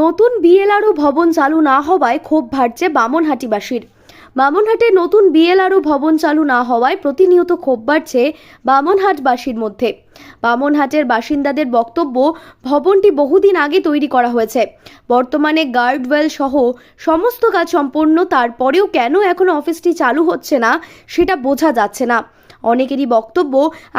নতুন বিএলআরও ভবন চালু না হওয়ায় ক্ষোভ ভাটছে বামনহাটিবাসীর। বামনহাটে নতুন বিএলআরও ভবন চালু না হওয়ায় প্রতিনিয়ত ক্ষোভ বাড়ছে বামনহাটবাসীর মধ্যে। বামনহাটের বাসিন্দাদের বক্তব্য, ভবনটি বহুদিন আগে তৈরি করা হয়েছে। বর্তমানে গার্ডওয়েল সহ সমস্ত কাজ সম্পন্ন, তারপরেও কেন এখনও অফিসটি চালু হচ্ছে না, সেটা বোঝা যাচ্ছে না। অনেকেরই বক্তব্য,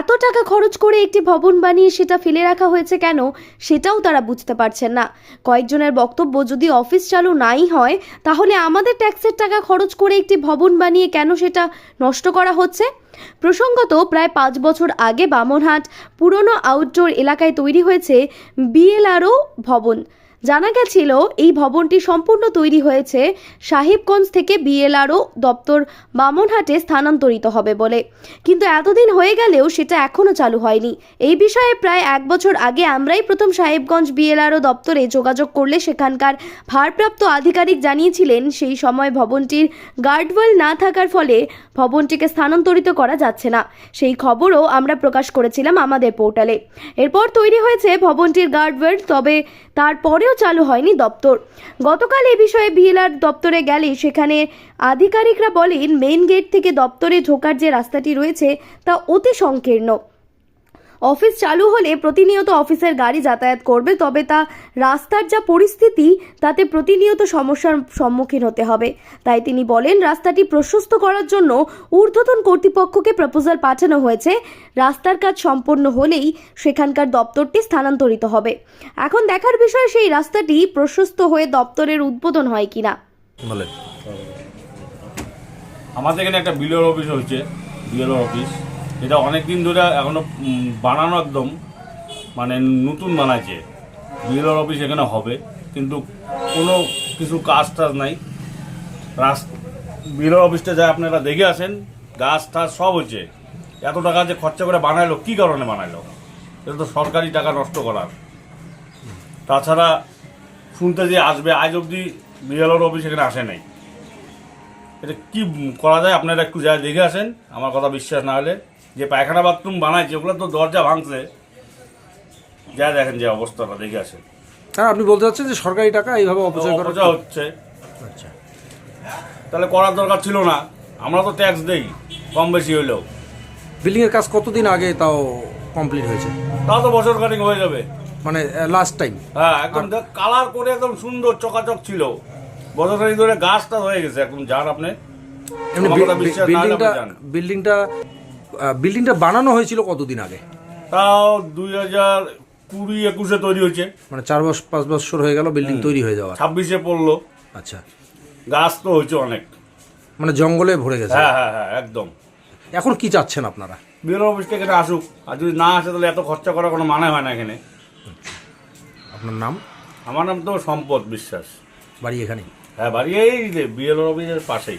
এত টাকা খরচ করে একটি ভবন বানিয়ে সেটা ফেলে রাখা হয়েছে কেন? সেটাও তারা বুঝতে পারছেন না। কয়েকজনের বক্তব্য যদি অফিস চালু নাই হয়, তাহলে আমাদের ট্যাক্সের টাকা খরচ করে একটি ভবন বানিয়ে কেন সেটা নষ্ট করা হচ্ছে? প্রসঙ্গত, প্রায় পাঁচ বছর আগে বামনহাট পুরনো আউটডোর এলাকায় তৈরি হয়েছে বিএলআরও ভবন। জানা গেছিল, এই ভবনটি সম্পূর্ণ তৈরি হয়েছে সাহেবগঞ্জ থেকে বিএলআরও দপ্তর বামনহাটে স্থানান্তরিত হবে বলে। কিন্তু এতদিন হয়ে গেলেও সেটা এখনও চালু হয়নি। এই বিষয়ে প্রায় এক বছর আগে আমরাই প্রথম সাহেবগঞ্জ বিএলআরও দপ্তরে যোগাযোগ করলে সেখানকার ভারপ্রাপ্ত আধিকারিক জানিয়েছিলেন, সেই সময় ভবনটির গার্ডওয়েল না থাকার ফলে ভবনটিকে স্থানান্তরিত করা যাচ্ছে না। সেই খবরও আমরা প্রকাশ করেছিলাম আমাদের পোর্টালে। এরপর তৈরি হয়েছে ভবনটির গার্ডওয়েল, তবে তারপরেও চালু হয়নি দপ্তর। গতকাল এ বিষয়ে ভিএলআর দপ্তরে গেলে সেখানে আধিকারিকরা বলেন মেইন গেট থেকে দপ্তরে ঢোকার যে রাস্তাটি রয়েছে, তা অতি সংকীর্ণ। অফিস চালু হলে প্রতিনিয়ত অফিসের গাড়ি যাতায়াত করবে, তবে তা রাস্তার যা পরিস্থিতি, তাতে প্রতিনিয়ত সমস্যার সম্মুখীন হতে হবে। তাই তিনি বলেন, রাস্তাটি প্রশস্ত করার জন্য ঊর্ধ্বতন কর্তৃপক্ষকে প্রপোজাল পাঠানো হয়েছে। রাস্তার কাজ সম্পন্ন হলেই সেখানকার দপ্তরটি স্থানান্তরিত হবে। এখন দেখার বিষয় সেই রাস্তাটি প্রশস্ত হয়ে দপ্তরের উদ্বোধন হয় কিনা। আমাদের এখানে একটা বিলোর অফিস হচ্ছে বিএলওর অফিস। এটা অনেক দিন ধরে এখনও বানানো একদম মানে নতুন বানাইছে। বিএলআর অফিস এখানে হবে, কিন্তু কোনো কিছু কাজ টাজ নাই। রাস বিএলওর অফিসটা যা আপনারা দেখে আসেন, গাছ টাছ সব হচ্ছে এত টাকা যে খরচা করে বানাইলো, কী কারণে বানাইলো? এটা তো সরকারি টাকা নষ্ট করার। তাছাড়া শুনতে যে আসবে, আজ অবধি বিএলওর অফিস এখানে আসে নাই। এটা কি করা যায়, আপনারা একটু যা দেখে আসেন। আমার কথা বিশ্বাস না হলে যে পায়খানা বাথরুম বানাইছে ওগুলো তো দরজা ভাঙছে। যা দেখেন যে অবস্থাটা দেখে আসেন। হ্যাঁ আপনি বলতে চাচ্ছেন যে সরকারি টাকা এইভাবে অপচয় করা হচ্ছে। আচ্ছা। তাহলে করার দরকার ছিল না। আমরা তো ট্যাক্স দেই কম বেশি হইলেও। বিল্ডিং এর কাজ কতদিন আগে তাও কমপ্লিট হয়েছে? তাও তো বছর খানিক হয়ে যাবে। মানে লাস্ট টাইম হ্যাঁ একদম কালার করে একদম সুন্দর চকাচক ছিল। বছর খানিক ধরে গাছটা হয়ে গেছে। এখন যার আপনি বিল্ডিংটা বিল্ডিংটা বিল্ডিংটা বানানো হয়েছিল কতদিন আগে? তাও দুই হাজার কুড়ি একুশে তৈরি হয়েছে। মানে চার বছর পাঁচ বছর হয়ে গেল বিল্ডিং তৈরি হয়ে যাওয়া ছাব্বিশে পড়ল। আচ্ছা। গাছ তো হয়েছে অনেক। মানে জঙ্গলে ভরে গেছে। হ্যাঁ হ্যাঁ হ্যাঁ একদম। এখন কি চাচ্ছেন আপনারা? বিএলও অফিস থেকে আসুক। আর যদি না আসে তাহলে এত খরচা করার কোনো মানে হয় না এখানে। আপনার নাম? আমার নাম তো সম্পদ বিশ্বাস। বাড়ি এখানেই? হ্যাঁ বাড়ি এই যে বিএলও অফিসের পাশেই।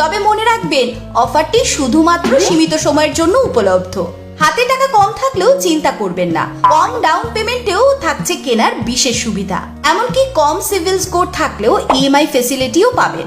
তবে মনে রাখবেন, অফারটি শুধুমাত্র সীমিত সময়ের জন্য উপলব্ধ। হাতে টাকা কম থাকলেও চিন্তা করবেন না, কম ডাউন পেমেন্টেও থাকছে কেনার বিশেষ সুবিধা। এমনকি কম সিভিল স্কোর থাকলেও ইএমআই ফেসিলিটিও পাবেন।